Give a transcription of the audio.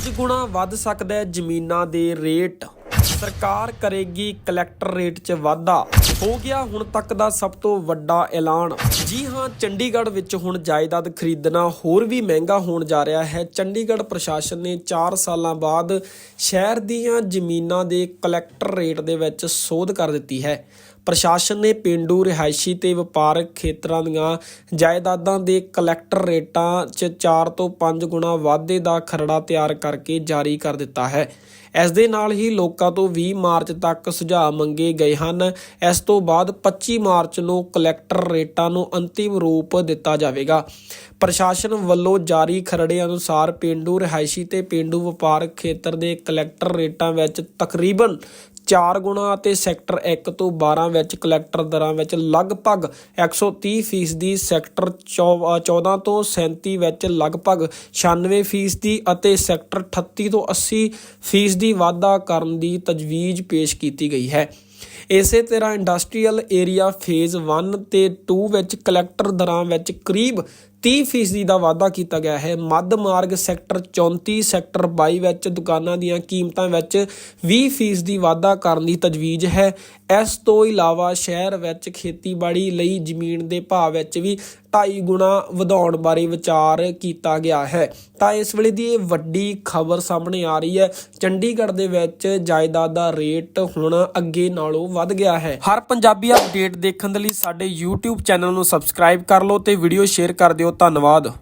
5 ਗੁਣਾ ਵੱਧ ਸਕਦਾ ਹੈ ਜ਼ਮੀਨਾਂ ਦੇ ਰੇਟ। ਸਰਕਾਰ ਕਰੇਗੀ ਕਲੈਕਟਰ ਰੇਟ 'ਚ ਵਾਧਾ। ਹੋ ਗਿਆ ਹੁਣ ਤੱਕ ਦਾ ਸਭ ਤੋਂ ਵੱਡਾ ਐਲਾਨ। ਜੀ ਹਾਂ, ਚੰਡੀਗੜ੍ਹ ਵਿੱਚ ਹੁਣ ਜਾਇਦਾਦ ਖਰੀਦਣਾ ਹੋਰ ਵੀ ਮਹਿੰਗਾ ਹੋਣ ਜਾ ਰਿਹਾ ਹੈ। ਚੰਡੀਗੜ੍ਹ ਪ੍ਰਸ਼ਾਸਨ ਨੇ 4 ਸਾਲਾਂ ਬਾਅਦ ਸ਼ਹਿਰ ਦੀਆਂ ਜ਼ਮੀਨਾਂ ਦੇ ਕਲੈਕਟਰ ਰੇਟ ਦੇ ਵਿੱਚ ਸੋਧ ਕਰ ਦਿੱਤੀ ਹੈ। ਪ੍ਰਸ਼ਾਸਨ ਨੇ ਪਿੰਡੂ ਰਿਹਾਇਸ਼ੀ ਤੇ ਵਪਾਰਕ ਖੇਤਰਾਂ ਦੀਆਂ ਜਾਇਦਾਦਾਂ ਦੇ ਕਲੈਕਟਰ ਰੇਟਾਂ 'ਚ 4 ਤੋਂ 5 ਗੁਣਾ ਵਾਧੇ ਦਾ ਖਰੜਾ ਤਿਆਰ ਕਰਕੇ ਜਾਰੀ ਕਰ ਦਿੱਤਾ ਹੈ। ਇਸ ਦੇ ਨਾਲ ਹੀ ਲੋਕਾਂ ਤੋਂ 20 ਮਾਰਚ ਤੱਕ ਸੁਝਾਅ ਮੰਗੇ ਗਏ ਹਨ। ਇਸ ਤੋਂ ਬਾਅਦ 25 ਮਾਰਚ ਨੂੰ ਕਲੈਕਟਰ ਰੇਟਾਂ ਨੂੰ ਅੰਤਿਮ ਰੂਪ ਦਿੱਤਾ ਜਾਵੇਗਾ। ਪ੍ਰਸ਼ਾਸਨ ਵੱਲੋਂ ਜਾਰੀ ਖਰੜੇ ਅਨੁਸਾਰ ਪਿੰਡੂ ਰਿਹਾਇਸ਼ੀ ਤੇ ਪਿੰਡੂ ਵਪਾਰਕ ਖੇਤਰ ਦੇ ਕਲੈਕਟਰ ਰੇਟਾਂ ਵਿੱਚ ਤਕਰੀਬਨ 4 ਗੁਣਾ ਅਤੇ ਸੈਕਟਰ 1 ਤੋਂ 12 ਵਿੱਚ ਕਲੈਕਟਰ ਦਰਾਂ ਵਿੱਚ ਲਗਭਗ 130 ਫੀਸਦੀ ਸੈਕਟਰ 14 ਤੋਂ 37 ਵਿੱਚ ਲਗਭਗ 96 ਫੀਸਦੀ ਅਤੇ ਸੈਕਟਰ 38 ਤੋਂ 80 ਫੀਸਦੀ ਵਾਧਾ ਕਰਨ ਦੀ ਤਜਵੀਜ਼ ਪੇਸ਼ ਕੀਤੀ ਗਈ ਹੈ। ਇਸੇ ਤਰ੍ਹਾਂ ਇੰਡਸਟਰੀਅਲ ਏਰੀਆ ਫੇਜ਼ 1 ਤੇ 2 ਵਿੱਚ ਕਲੈਕਟਰ ਦਰਾਂ ਵਿੱਚ ਕਰੀਬ 30 ਫੀਸਦੀ ਦਾ ਵਾਧਾ ਕੀਤਾ ਗਿਆ ਹੈ। ਮੱਧ ਮਾਰਗ ਸੈਕਟਰ 34 ਸੈਕਟਰ 22 ਵਿੱਚ ਦੁਕਾਨਾਂ ਦੀਆਂ ਕੀਮਤਾਂ ਵਿੱਚ 20 ਫੀਸਦੀ ਵਾਧਾ ਕਰਨ ਦੀ ਤਜਵੀਜ਼ ਹੈ। ਇਸ ਤੋਂ ਇਲਾਵਾ ਸ਼ਹਿਰ ਵਿੱਚ ਖੇਤੀਬਾੜੀ ਲਈ ਜ਼ਮੀਨ ਦੇ ਭਾਅ ਵਿੱਚ ਵੀ ਢਾਈ ਗੁਣਾ ਵਧਾਉਣ ਬਾਰੇ ਵਿਚਾਰ ਕੀਤਾ ਗਿਆ ਹੈ। ਤਾਂ ਇਸ ਵੇਲੇ ਦੀ ਇਹ ਵੱਡੀ ਖਬਰ ਸਾਹਮਣੇ ਆ ਰਹੀ ਹੈ। ਚੰਡੀਗੜ੍ਹ ਦੇ ਵਿੱਚ ਜਾਇਦਾਦ ਦਾ ਰੇਟ ਹੁਣ ਅੱਗੇ ਨਾਲੋਂ ਵੱਧ ਗਿਆ ਹੈ। ਹਰ ਪੰਜਾਬੀ ਅਪਡੇਟ ਦੇਖਣ ਦੇ ਲਈ ਸਾਡੇ YouTube ਚੈਨਲ ਨੂੰ ਸਬਸਕ੍ਰਾਈਬ ਕਰ ਲਓ ਤੇ ਵੀਡੀਓ ਸ਼ੇਅਰ ਕਰ ਦਿਓ। ਧੰਨਵਾਦ।